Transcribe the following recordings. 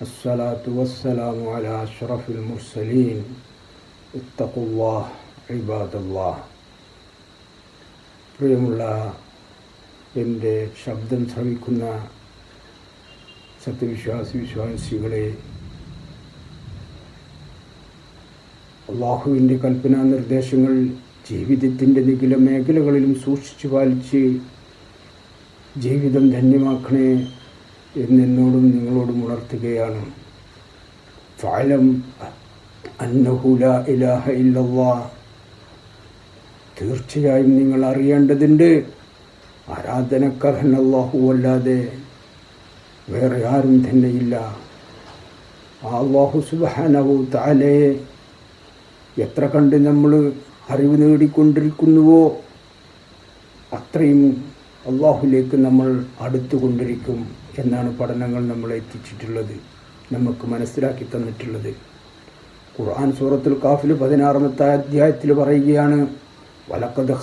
الصلاة والسلام على أشرف المرسلين اتقوا الله عباد الله പ്രിയമുള്ള എൻ്റെ ശബ്ദം ശ്രവിക്കുന്ന സത്യവിശ്വാസി വിശ്വാസികളെ അള്ളാഹുവിൻ്റെ കൽപ്പനാ നിർദ്ദേശങ്ങൾ ജീവിതത്തിൻ്റെ നിഖില മേഖലകളിലും സൂക്ഷിച്ചു പാലിച്ച് ജീവിതം ധന്യമാക്കണേ എന്നെന്നോടും നിങ്ങളോടും ഉണർത്തുകയാണ്. ഇലാഹ തീർച്ചയായും നിങ്ങൾ അറിയേണ്ടതുണ്ട്. ആരാധനക്കാരൻ അള്ളാഹു അല്ലാതെ വേറെ ആരും തന്നെയില്ല. അള്ളാഹു സുബാനവു താലയെ എത്ര കണ്ട് നമ്മൾ അറിവ് നേടിക്കൊണ്ടിരിക്കുന്നുവോ? അത്രയും അള്ളാഹുലേക്ക് നമ്മൾ അടുത്തുകൊണ്ടിരിക്കും എന്നാണ് പഠനങ്ങൾ നമ്മളെ എത്തിച്ചിട്ടുള്ളത് നമുക്ക് മനസ്സിലാക്കി തന്നിട്ടുള്ളത്. ഖുർആൻ സൂറത്തുൽ കാഫിൽ പതിനാറാമത്തെ അധ്യായത്തിൽ പറയുകയാണ് വലക്കത്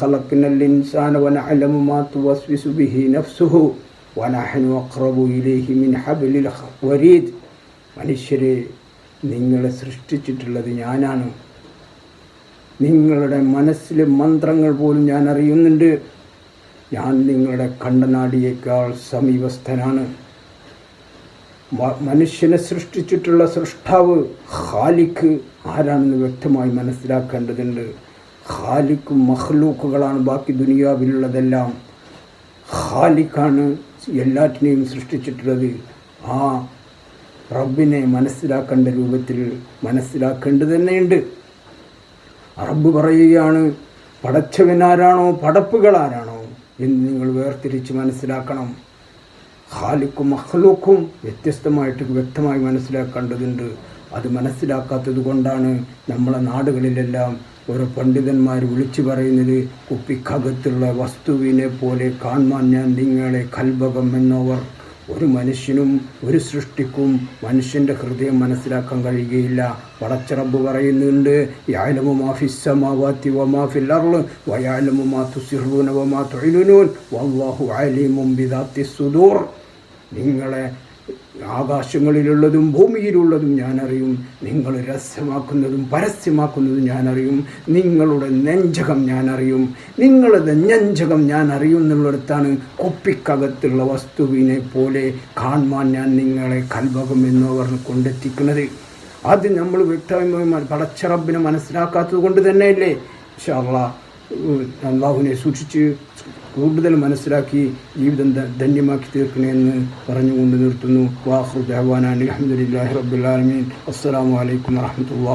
ഇൻസാന വനഅലമു മാ ബിഹി ഇലൈഹി മിൻ വരീദ് മനുഷ്യരെ നിങ്ങളെ സൃഷ്ടിച്ചിട്ടുള്ളത് ഞാനാണ്. നിങ്ങളുടെ മനസ്സിലെ മന്ത്രങ്ങൾ പോലും ഞാൻ അറിയുന്നുണ്ട്. ഞാൻ നിങ്ങളുടെ കണ്ടനാടിയേക്കാൾ സമീപസ്ഥനാണ്. മനുഷ്യനെ സൃഷ്ടിച്ചിട്ടുള്ള സൃഷ്ടാവ് ഹാലിക്ക് ആരാണെന്ന് വ്യക്തമായി മനസ്സിലാക്കേണ്ടതുണ്ട്. ഹാലിക്കും മഹ്ലൂക്കുകളാണ് ബാക്കി ദുനിയാവിലുള്ളതെല്ലാം. ഹാലിക്കാണ് എല്ലാറ്റിനെയും സൃഷ്ടിച്ചിട്ടുള്ളത്. ആ റബ്ബിനെ മനസ്സിലാക്കേണ്ട രൂപത്തിൽ മനസ്സിലാക്കേണ്ടത് തന്നെയുണ്ട്. റബ്ബ് പറയുകയാണ് പടച്ചവനാരാണോ പടപ്പുകൾ ആരാണോ? എന്ന് നിങ്ങൾ വേർതിരിച്ച് മനസ്സിലാക്കണം. ഹാലിക്കും മഹ്ലൂക്കും വ്യത്യസ്തമായിട്ട് വ്യക്തമായി മനസ്സിലാക്കേണ്ടതുണ്ട്. അത് മനസ്സിലാക്കാത്തത് കൊണ്ടാണ് നമ്മളെ നാടുകളിലെല്ലാം ഓരോ പണ്ഡിതന്മാർ വിളിച്ചു പറയുന്നത് കുപ്പിക്കകത്തുള്ള വസ്തുവിനെ പോലെ കാണാൻ ഞാൻ നിങ്ങളെ കൽഭകം എന്നവർ. ഒരു മനുഷ്യനും ഒരു സൃഷ്ടിക്കും മനുഷ്യന്റെ ഹൃദയം മനസ്സിലാക്കാൻ കഴിയുകയില്ല. പടച്ചറബ് പറയുന്നുണ്ട് അർൾ വമാ വല്ലാഹു സുദൂർ. നിങ്ങളെ ആകാശങ്ങളിലുള്ളതും ഭൂമിയിലുള്ളതും ഞാനറിയും. നിങ്ങൾ രഹസ്യമാക്കുന്നതും പരസ്യമാക്കുന്നതും ഞാനറിയും. നിങ്ങളുടെ നെഞ്ചകം ഞാനറിയും. നിങ്ങളുടെ നെഞ്ചകം ഞാൻ അറിയും എന്നുള്ളിടത്താണ് കുപ്പിക്കകത്തുള്ള വസ്തുവിനെ പോലെ കാണുവാൻ ഞാൻ നിങ്ങളെ കൽഭകം എന്നവർ കൊണ്ടെത്തിക്കുന്നത്. അത് നമ്മൾ വ്യക്തമായി പടച്ചറബിനെ മനസ്സിലാക്കാത്തത് കൊണ്ട് തന്നെയല്ലേ? ഷാള്ള അള്ളാഹുവിനെ സൂക്ഷിച്ച് കൂടുതൽ മനസ്സിലാക്കി ജീവിതം ധന്യമാക്കി തീർക്കണമെന്ന് പറഞ്ഞുകൊണ്ട് നിർത്തുന്നു. വാഹു ജഹ്വാനാൻ അലഹമുല്ലാ റബ്ബുലാലമീൻ അസ്സാം വലൈക്കും വാഹമത്തുള്ള